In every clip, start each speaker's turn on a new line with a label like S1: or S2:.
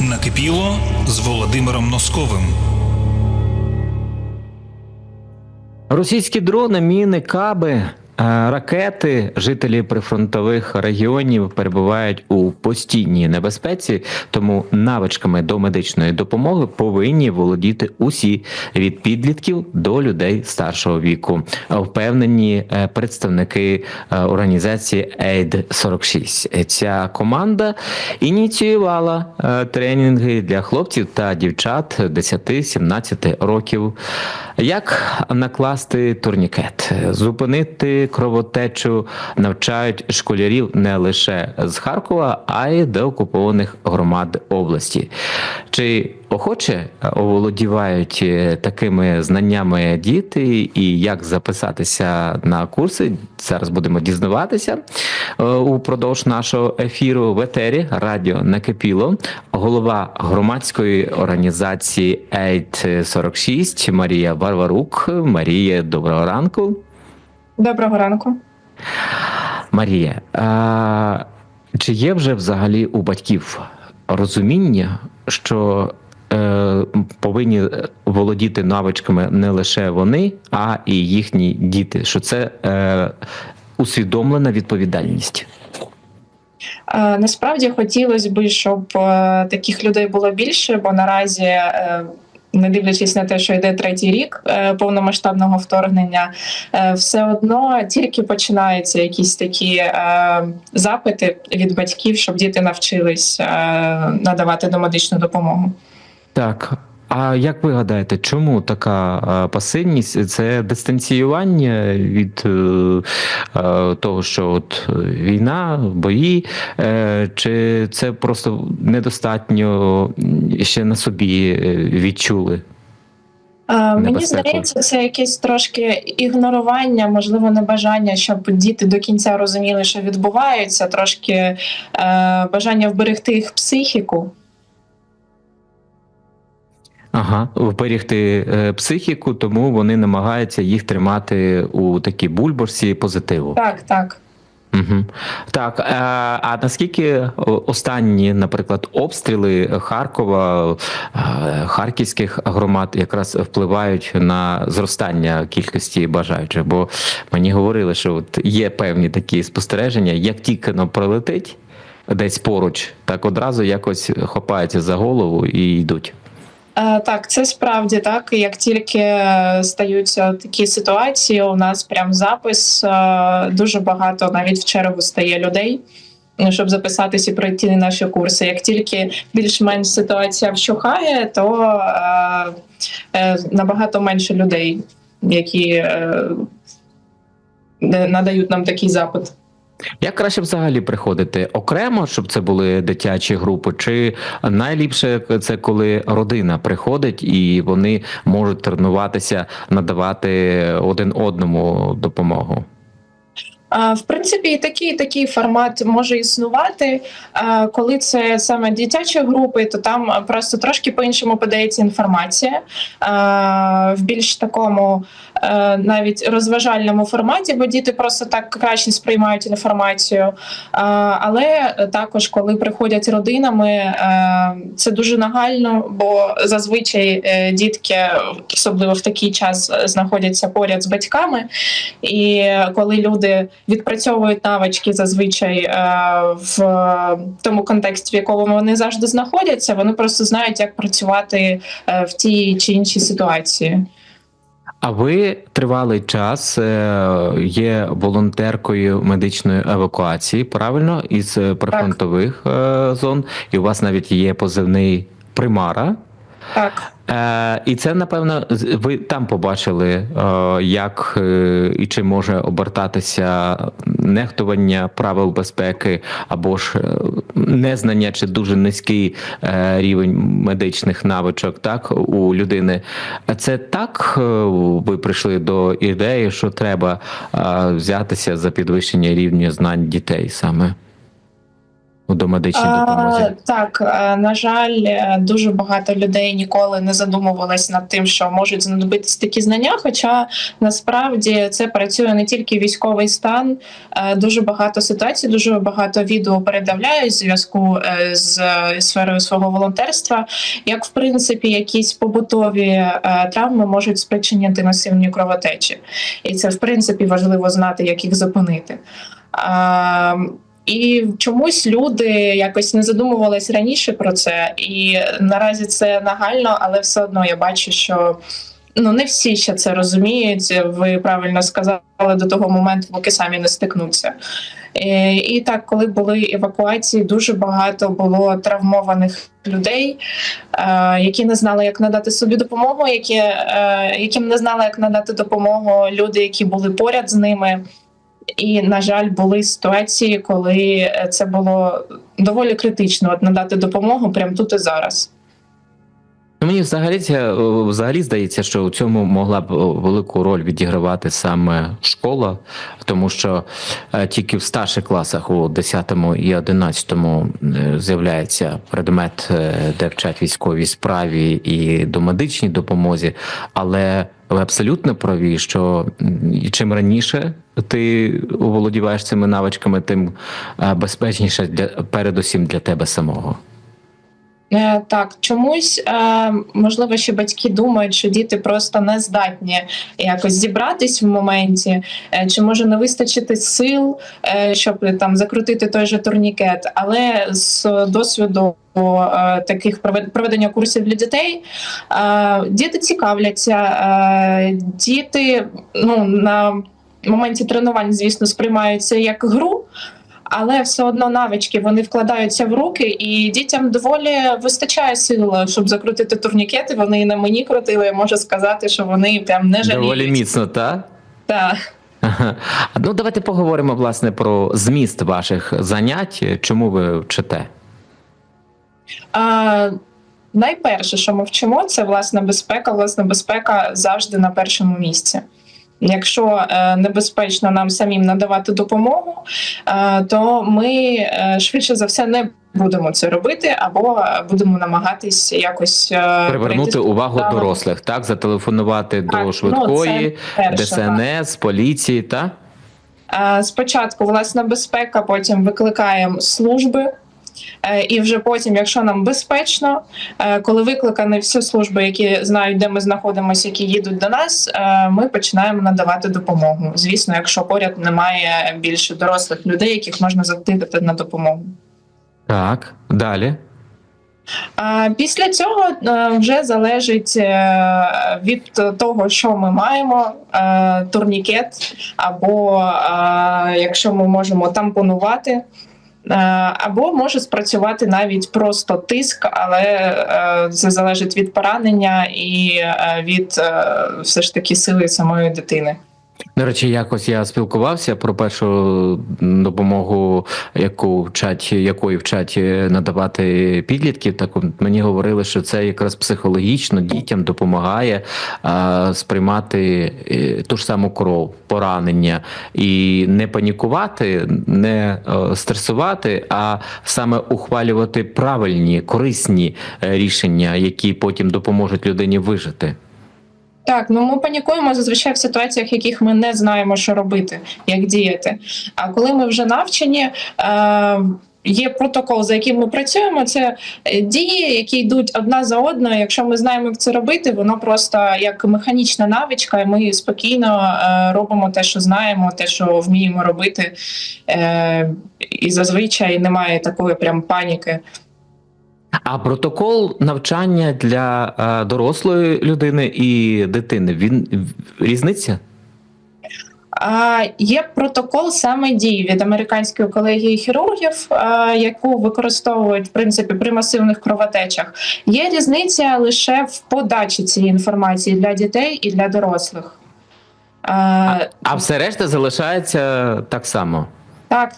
S1: Накипіло з Володимиром Носковим.
S2: Російські дрони, міни, каби, ракети, жителі прифронтових регіонів перебувають у постійній небезпеці, тому навичками до медичної допомоги повинні володіти усі від підлітків до людей старшого віку. Впевнені е, представники е, організації AID 46. Ця команда ініціювала е, тренінги для хлопців та дівчат 10-17 років. Як накласти турнікет, зупинити кровотечу навчають школярів не лише з Харкова, а й деокупованих громад області. Чи охоче оволодівають е, такими знаннями діти, і як записатися на курси? Зараз будемо дізнаватися Е, упродовж нашого ефіру в етері Радіо Накипіло, голова громадської організації AID 46 Марія Варварук. Марія, доброго ранку.
S3: Доброго ранку.
S2: Марія, а, чи є вже взагалі у батьків розуміння, що е, повинні володіти навичками не лише вони, а і їхні діти? Що це е, усвідомлена відповідальність?
S3: Е, Насправді хотілося б, щоб е, таких людей було більше, бо наразі, е, не дивлячись на те, що йде третій рік е, повномасштабного вторгнення, е, все одно тільки починаються якісь такі е, запити від батьків, щоб діти навчились надавати домедичну допомогу.
S2: Так. А як ви гадаєте, чому така е, пасивність? Це дистанціювання від е, е, того, що от війна, бої, чи це просто недостатньо ще на собі відчули?
S3: Мені здається, це якесь трошки ігнорування, можливо, небажання, щоб діти до кінця розуміли, що відбувається, трошки е, бажання вберегти їх психіку.
S2: Ага, вберігти е, психіку, тому вони намагаються їх тримати у такій бульбашці позитиву.
S3: Так, так.
S2: Угу. Так, е, а наскільки останні, наприклад, обстріли Харкова, е, харківських громад якраз впливають на зростання кількості бажаючих? Бо мені говорили, що от є певні такі спостереження, як тільки воно пролетить десь поруч, так одразу якось хопаються за голову і йдуть.
S3: Е, Так, це справді так. Як тільки стаються такі ситуації, у нас прям запис е, дуже багато навіть в чергу стає людей. Щоб записатися і пройти наші курси. Як тільки більш-менш ситуація вщухає, то е, набагато менше людей, які надають нам такий запит.
S2: Як краще взагалі приходити окремо, щоб це були дитячі групи, чи найліпше це коли родина приходить і вони можуть тренуватися, надавати один одному допомогу?
S3: В принципі, такий такий формат може існувати. Коли це саме дитячі групи, то там просто трошки по-іншому подається інформація в більш такому навіть розважальному форматі, бо діти просто так краще сприймають інформацію. Але також, коли приходять родинами, е, це дуже нагально, бо зазвичай е, дітки, особливо в такий час, е, знаходяться поряд з батьками. І коли люди відпрацьовують навички зазвичай е, в тому контексті, в якому вони завжди знаходяться, вони просто знають, як працювати е, в тій чи іншій ситуації.
S2: А ви тривалий час е, є волонтеркою медичної евакуації, правильно, із е, прифронтових так. зон, і у вас навіть є позивний примара.
S3: Так.
S2: Е, і це напевно ви там побачили, е, як е, і чи може обертатися нехтування правил безпеки або ж е, незнання чи дуже низький е, рівень медичних навичок, так у людини. Це так е, ви прийшли до ідеї, що треба е, взятися за підвищення рівня знань дітей саме у домедичній
S3: А. Так, е, на жаль, е, дуже багато людей ніколи не задумувались над тим, що можуть знадобитись такі знання. Хоча насправді це працює не тільки військовий стан, е, дуже багато ситуацій, дуже багато відео передавляють в зв'язку е, з е, сферою свого волонтерства. Як в принципі якісь побутові е, травми можуть спричиняти масивні кровотечі, і це в принципі важливо знати, як їх зупинити. І чомусь люди якось не задумувались раніше про це, і наразі це нагально, але все одно я бачу, що ну не всі ще це розуміють. Ви правильно сказали до того моменту, поки самі не стикнуться. Е, І так, коли були евакуації, дуже багато було травмованих людей, е, які не знали, як надати собі допомогу, які, е, яким не знали, як надати допомогу люди, які були поряд з ними. І, на жаль, були ситуації, коли це було доволі критично от надати допомогу прямо тут і зараз.
S2: Ну, мені взагалі взагалі здається, що у цьому могла б велику роль відігравати саме школа, тому що е, тільки в старших класах, у 10 і 11 е, з'являється предмет, е, де вчать військовій справі і домедичній допомозі, але ви абсолютно праві, що чим раніше ти оволодіваєш цими навичками, тим безпечніше для передусім для тебе самого.
S3: Е, Так, чомусь е, можливо, що батьки думають, що діти просто не здатні якось зібратись в моменті, е, чи може не вистачити сил, щоб там закрутити той же турнікет. Але з досвіду таких провед- проведення курсів для дітей діти цікавляться, діти ну на моменті тренувань, звісно, сприймаються як гру. Але все одно навички вони вкладаються в руки, і дітям доволі вистачає сил, щоб закрутити турнікети. Вони і на мені крутили. Я можу сказати, що вони прям не жаліють.
S2: Доволі міцно, так?
S3: Так.
S2: Ага. Ну, давайте поговоримо власне про зміст ваших занять. Чому ви вчите?
S3: А, найперше, що ми вчимо, це власна безпека. Власна безпека завжди на першому місці. Якщо е, небезпечно нам самим надавати допомогу, е, то ми е, швидше за все не будемо це робити, або будемо намагатись якось
S2: Привернути увагу дорослих, так? Зателефонувати
S3: Так,
S2: до
S3: ну,
S2: швидкої,
S3: це перше, так.
S2: ДСНС, поліції, так?
S3: Е, Спочатку власна безпека, потім викликаємо служби. Е, І вже потім, якщо нам безпечно, е, коли викликані всі служби, які знають, де ми знаходимося, які їдуть до нас, е, ми починаємо надавати допомогу. Звісно, якщо поряд немає більше дорослих людей, яких можна закликати на допомогу.
S2: Так, далі.
S3: Після цього вже залежить від того, що ми маємо: турнікет, або якщо ми можемо тампонувати. Е, Або може спрацювати навіть просто тиск, але е, це залежить від поранення і е, від все ж таки сили самої дитини.
S2: До речі, якось я спілкувався про першу допомогу, яку вчать, якої вчать надавати підлітків. Так мені говорили, що це якраз психологічно дітям допомагає а, сприймати е, ту ж саму кров, поранення і не панікувати, не е, стресувати, а саме ухвалювати правильні, корисні е, рішення, які потім допоможуть людині вижити.
S3: Так, ну ми панікуємо зазвичай в ситуаціях, в яких ми не знаємо, що робити, як діяти. А коли ми вже навчені. Е- Є протокол, за яким ми працюємо. Це е, дії, які йдуть одна за одною. Якщо ми знаємо, як це робити, воно просто як механічна навичка, і ми спокійно е, робимо те, що знаємо, те, що вміємо робити. Е, і зазвичай немає такої прям паніки.
S2: А протокол навчання для е, дорослої людини і дитини він різниця?
S3: А, Є протокол саме дій від американської колегії хірургів, а, яку використовують в принципі при масивних кровотечах. Є різниця лише в подачі цієї інформації для дітей і для дорослих. А,
S2: А все решта залишається так само.
S3: так,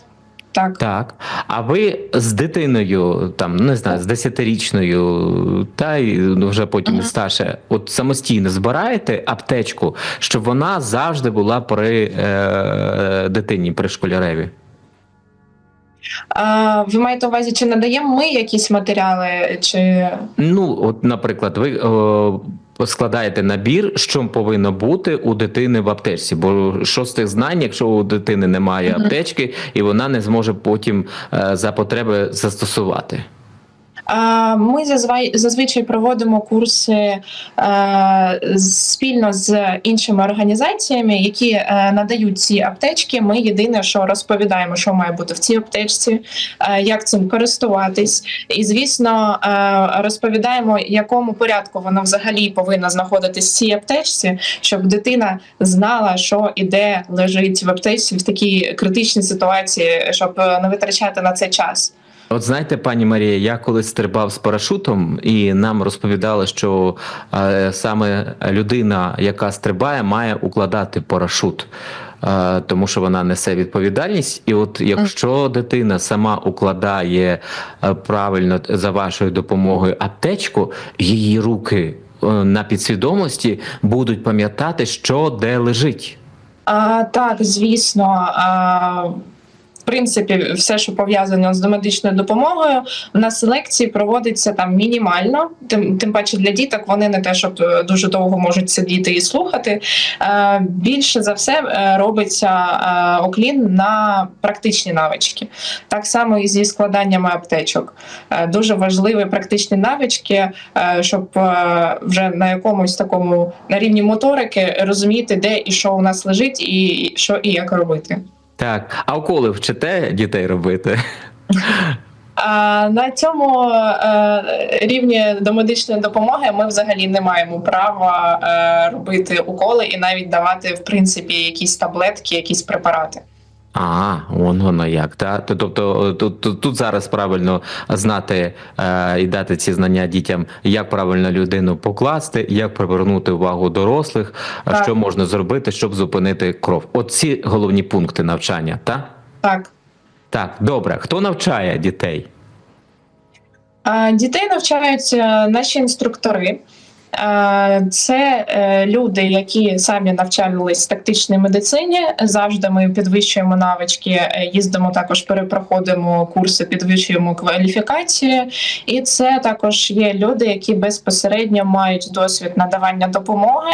S3: так.
S2: Так. А ви з дитиною, там не знаю, з десятирічною, та й ну, вже потім
S3: Мгм.
S2: старше, от самостійно збираєте аптечку, щоб вона завжди була при е, дитині, при школяреві.
S3: А, ви маєте увазі, чи надаємо ми якісь матеріали, чи
S2: Ну, от, наприклад, ви о, складаєте набір, що повинно бути у дитини в аптечці. Бо що з тих знань, якщо у дитини немає аптечки, і вона не зможе потім е, за потреби застосувати.
S3: Ми зазвичай проводимо курси е, спільно з іншими організаціями, які е, надають ці аптечки. Ми єдине, що розповідаємо, що має бути в цій аптечці, е, як цим користуватись, і звісно, розповідаємо, якому порядку вона взагалі повинна знаходитись в цій аптечці, щоб дитина знала, що і де лежить в аптечці в такій критичній ситуації, щоб не витрачати на це час.
S2: От знаєте, пані Марія, я колись стрибав з парашутом, і нам розповідали, що е, саме людина, яка стрибає, має укладати парашут. е, Тому що вона несе відповідальність, і от якщо дитина сама укладає е, правильно за вашою допомогою аптечку, її руки е, на підсвідомості будуть пам'ятати, що де лежить.
S3: А, так, звісно. А, в принципі, все, що пов'язано з домедичною допомогою, на селекції проводиться там мінімально. Тим, тим паче для діток вони не те, щоб е, дуже довго можуть сидіти і слухати. Е, більше за все е, робиться е, оклін на практичні навички. Так само і зі складаннями аптечок. Дуже важливі практичні навички, щоб вже на якомусь такому на рівні моторики розуміти, де і що у нас лежить, і що і як робити.
S2: Так, а уколи вчите дітей робити?
S3: На цьому рівні рівні домедичної допомоги ми взагалі не маємо права е, робити уколи і навіть давати в принципі якісь таблетки, якісь препарати.
S2: А, вон воно як. Та? Тобто тут, тут, тут зараз правильно знати е, і дати ці знання дітям, як правильно людину покласти, як привернути увагу дорослих,
S3: Так.
S2: що можна зробити, щоб зупинити кров. Оці головні пункти навчання, так?
S3: Так.
S2: Так, добре. Хто навчає дітей?
S3: Дітей навчають е, наші інструктори. Це е, люди, які самі навчались тактичній медицині. Завжди ми підвищуємо навички, е, їздимо також, перепроходимо курси, підвищуємо кваліфікацію. І це також є люди, які безпосередньо мають досвід надавання допомоги.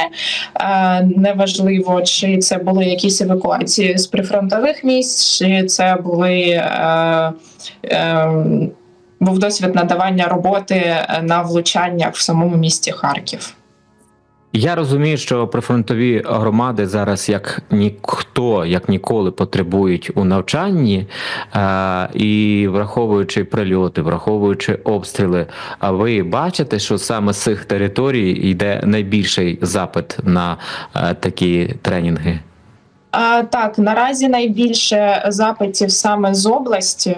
S3: Неважливо, чи це були якісь евакуації з прифронтових місць, чи це були. е, був досвід надавання роботи е, на влучаннях в самому місті Харків.
S2: Я розумію, що прифронтові громади зараз як ніхто, як ніколи потребують у навчанні, е, і враховуючи прильоти, враховуючи обстріли, а ви бачите, що саме з цих територій йде найбільший запит на е, такі тренінги?
S3: Так, наразі найбільше запитів саме з області.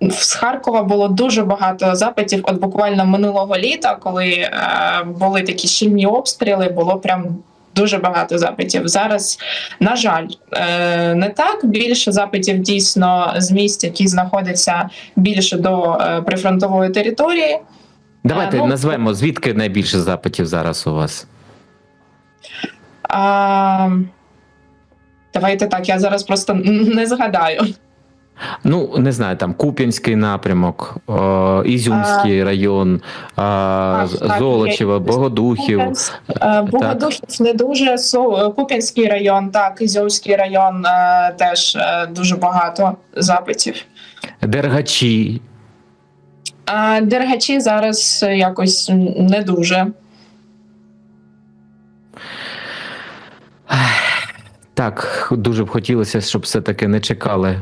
S3: З Харкова було дуже багато запитів. От буквально минулого літа, коли е, були такі щільні обстріли, було прям дуже багато запитів. Зараз, на жаль, е, не так. Більше запитів дійсно з місць, які знаходяться більше до е, прифронтової території.
S2: Давайте
S3: ну,
S2: назвемо звідки найбільше запитів зараз у вас.
S3: А, давайте так, я зараз просто не згадаю.
S2: Ну, не знаю, там Куп'янський напрямок, е, Ізюмський район, е,
S3: так,
S2: Золочево. Богодухів.
S3: Е, Богодухів не дуже Куп'янський район, так, Ізюмський район е, теж дуже багато запитів.
S2: Дергачі.
S3: А дергачі зараз якось не дуже.
S2: Так, дуже б хотілося, щоб все-таки не чекали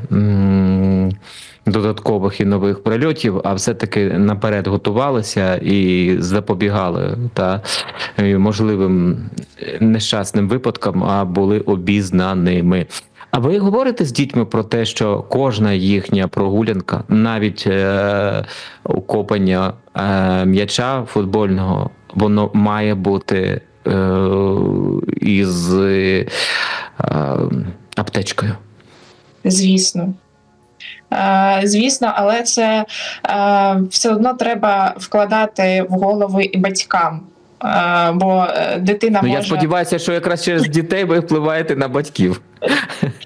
S2: додаткових і нових прильотів, а все-таки наперед готувалися і запобігали та можливим нещасним випадкам, а були обізнаними. А ви говорите з дітьми про те, що кожна їхня прогулянка, навіть е, укопання е, м'яча футбольного, воно має бути е, із аптечкою.
S3: Звісно. Е, Звісно, але це е, все одно треба вкладати в голови і батькам. Бо е, дитина
S2: Ну,
S3: може
S2: я сподіваюся, що якраз через дітей ви впливаєте на батьків.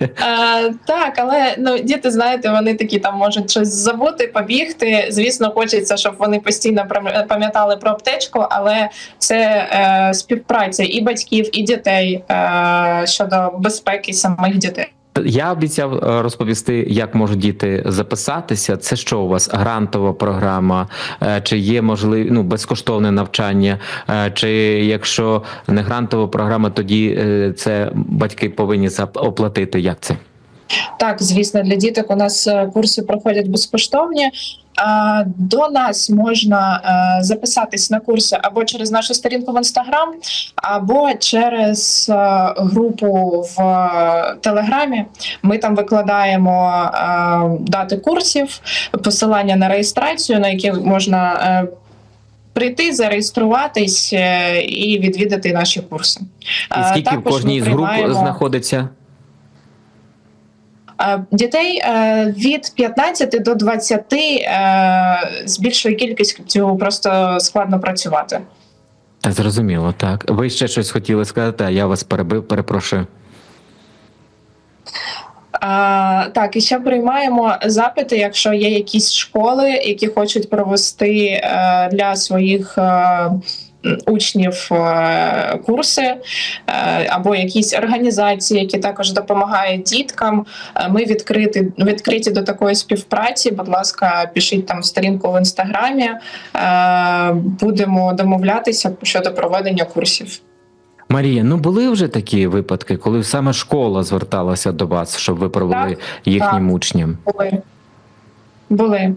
S3: Е, так, але ну діти, знаєте, вони такі там можуть щось забути, побігти. Звісно, хочеться, щоб вони постійно пам'ятали про аптечку, але це е, співпраця і батьків, і дітей е, щодо безпеки самих дітей.
S2: Я обіцяв е, розповісти, як можуть діти записатися. Це що у вас грантова програма, Е, чи є можливі ну, безкоштовне навчання, Е, чи якщо не грантова програма, тоді це батьки повинні оплатити. Як це?
S3: Так, звісно, для діток у нас курси проходять безкоштовні. До нас можна е, записатись на курси або через нашу сторінку в інстаграм, або через е, групу в Телеграмі. Ми там викладаємо е, дати курсів, посилання на реєстрацію, на які можна. Прийти, зареєструватись і відвідати наші курси.
S2: І скільки в кожній з груп
S3: приймаємо-
S2: знаходиться?
S3: Дітей е, від 15 до 20 е, з більшою кількістю просто складно працювати.
S2: Зрозуміло, так. Ви ще щось хотіли сказати, а я вас перебив, перепрошую.
S3: А, так, і ще приймаємо запити, якщо є якісь школи, які хочуть провести е, для своїх. М, Учнів е, курси е, або якісь організації, які також допомагають діткам. Е, Ми відкриті, відкриті до такої співпраці. Будь ласка, пишіть там сторінку в інстаграмі. Будемо домовлятися щодо проведення курсів.
S2: Марія, ну були вже такі випадки, коли саме школа зверталася до вас, щоб ви провели їхнім учням.
S3: Були. Були.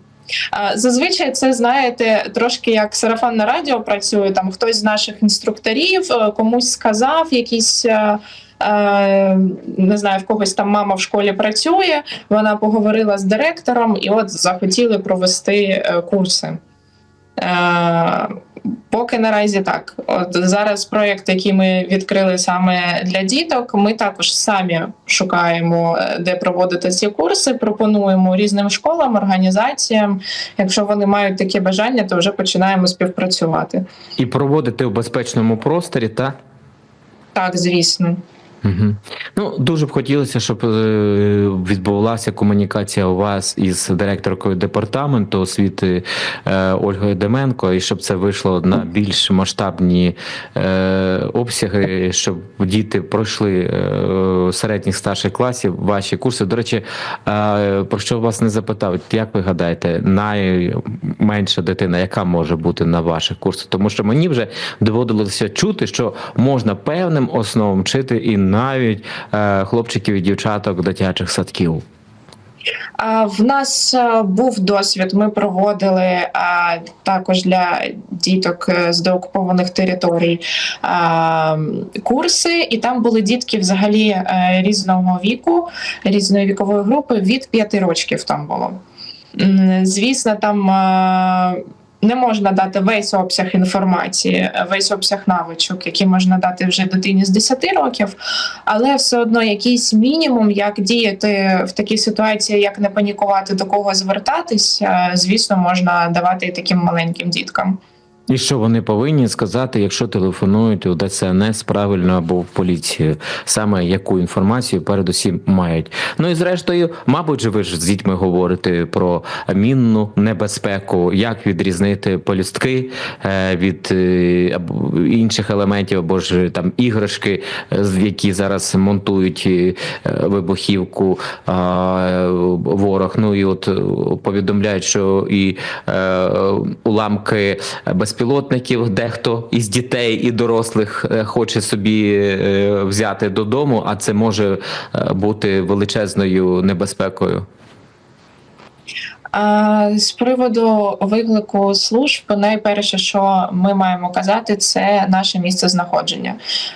S3: Зазвичай це знаєте трошки як сарафан на радіо працює. Там хтось з наших інструкторів е, комусь сказав якісь. е, е, Не знаю, в когось там мама в школі працює. Вона поговорила з директором, і от захотіли провести курси. Поки наразі так. От зараз проєкт, який ми відкрили саме для діток, ми також самі шукаємо, е, де проводити ці курси. Пропонуємо різним школам, організаціям. Якщо вони мають таке бажання, то вже починаємо співпрацювати.
S2: І проводити у безпечному просторі, та
S3: Так, звісно.
S2: Угу. Ну, дуже б хотілося, щоб е, відбувалася комунікація у вас із директоркою департаменту освіти е, Ольгою Деменко, і щоб це вийшло на більш масштабні е, обсяги, щоб діти пройшли середніх старших класів ваші курси. До речі, про що вас не запитав, як ви гадаєте, найменша дитина, яка може бути на ваших курсах? Тому що мені вже доводилося чути, що можна певним основам вчити і навіть е, хлопчиків і дівчаток дитячих садків.
S3: В нас е, був досвід. Ми проводили також для діток е, з деокупованих територій курси, і там були дітки взагалі різного віку, різної вікової групи від 5 років там було. Звісно, там. Не можна дати весь обсяг інформації, весь обсяг навичок, які можна дати вже дитині з 10 років, але все одно якийсь мінімум, як діяти в такій ситуації, як не панікувати, до кого звертатись, е, звісно, можна давати і таким маленьким діткам.
S2: І що вони повинні сказати, якщо телефонують у ДСНС правильно або в поліцію, саме яку інформацію передусім мають. Ну і зрештою, мабуть, же ви ж з дітьми говорите про мінну небезпеку, як відрізнити полюстки е, від е, інших елементів, або ж там іграшки, які зараз монтують е, вибухівку ворог. Ну і от повідомляють, що і уламки безпілотників, дехто із дітей і дорослих е, хоче собі е, взяти додому, а це може е, бути величезною небезпекою.
S3: З приводу виклику служб, найперше, що ми маємо казати, це наше місце знаходження.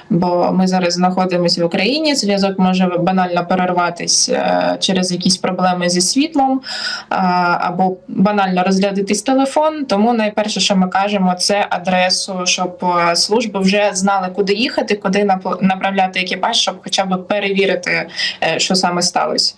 S3: Бо ми зараз знаходимося в Україні. Зв'язок може банально перерватися е, через якісь проблеми зі світлом або банально розрядитись телефон. Тому найперше, що ми кажемо, це адресу, щоб е, служби вже знали, куди їхати, куди нап- направляти екіпаж, щоб хоча б перевірити, е, що саме сталося.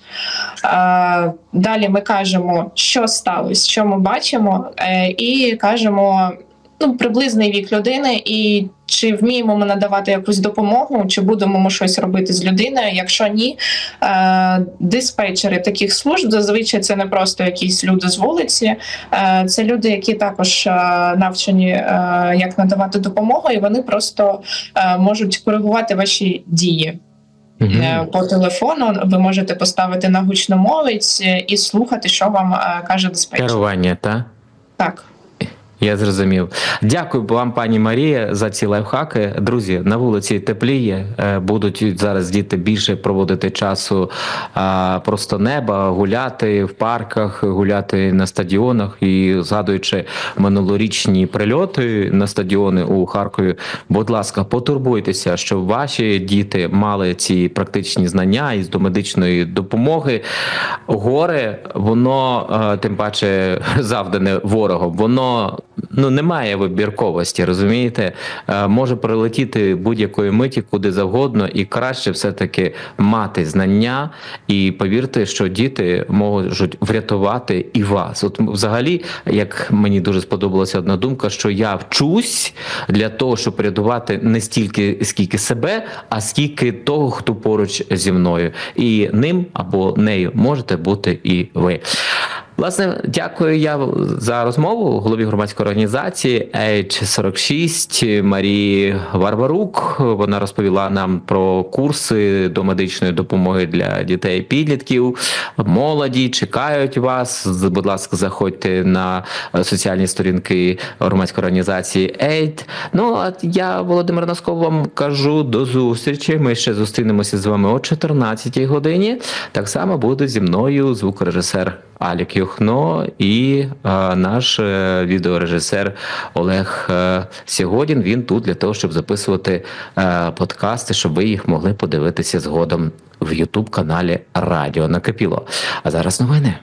S3: Е, Далі ми кажемо, що сталося, що ми бачимо, е, і кажемо ну, приблизний вік людини і чи вміємо ми надавати якусь допомогу, чи будемо ми щось робити з людиною. Якщо ні, е, диспетчери таких служб зазвичай це не просто якісь люди з вулиці, е, це люди, які також навчені як надавати допомогу, і вони просто можуть коригувати ваші дії. Е, По телефону ви можете поставити на гучномовець е, і слухати, що вам е, каже диспетчер.
S2: Керування, так?
S3: Так.
S2: Я зрозумів. Дякую вам, пані Марія, за ці лайфхаки. Друзі, на вулиці тепліє. е, Будуть зараз діти більше проводити часу просто неба, гуляти в парках, гуляти на стадіонах і згадуючи минулорічні прильоти на стадіони у Харкові. Будь ласка, потурбуйтеся, щоб ваші діти мали ці практичні знання із домедичної допомоги. Горе, воно е, тим паче завдане ворогом. Воно ну немає вибірковості, розумієте? Е, Може прилетіти будь-якої миті куди завгодно, і краще все-таки мати знання. І повірте, що діти можуть врятувати і вас. От взагалі, як мені дуже сподобалася одна думка, що я вчусь для того, щоб рятувати не стільки скільки себе, а скільки того, хто поруч зі мною, і ним або нею можете бути і ви. Власне, дякую я за розмову голові громадської організації H46 Марії Варварук. Вона розповіла нам про курси до медичної допомоги для дітей і підлітків. Молоді чекають вас. Будь ласка, заходьте на соціальні сторінки громадської організації AID. Ну а я, Володимир Носков, вам кажу до зустрічі. Ми ще зустрінемося з вами о 14 годині. Так само буде зі мною звукорежисер Алік Юхно і е, наш е, відеорежисер Олег е, Сігодін. Він тут для того, щоб записувати подкасти, щоб ви їх могли подивитися згодом в Ютуб каналі Радіо Накипіло. А зараз новини.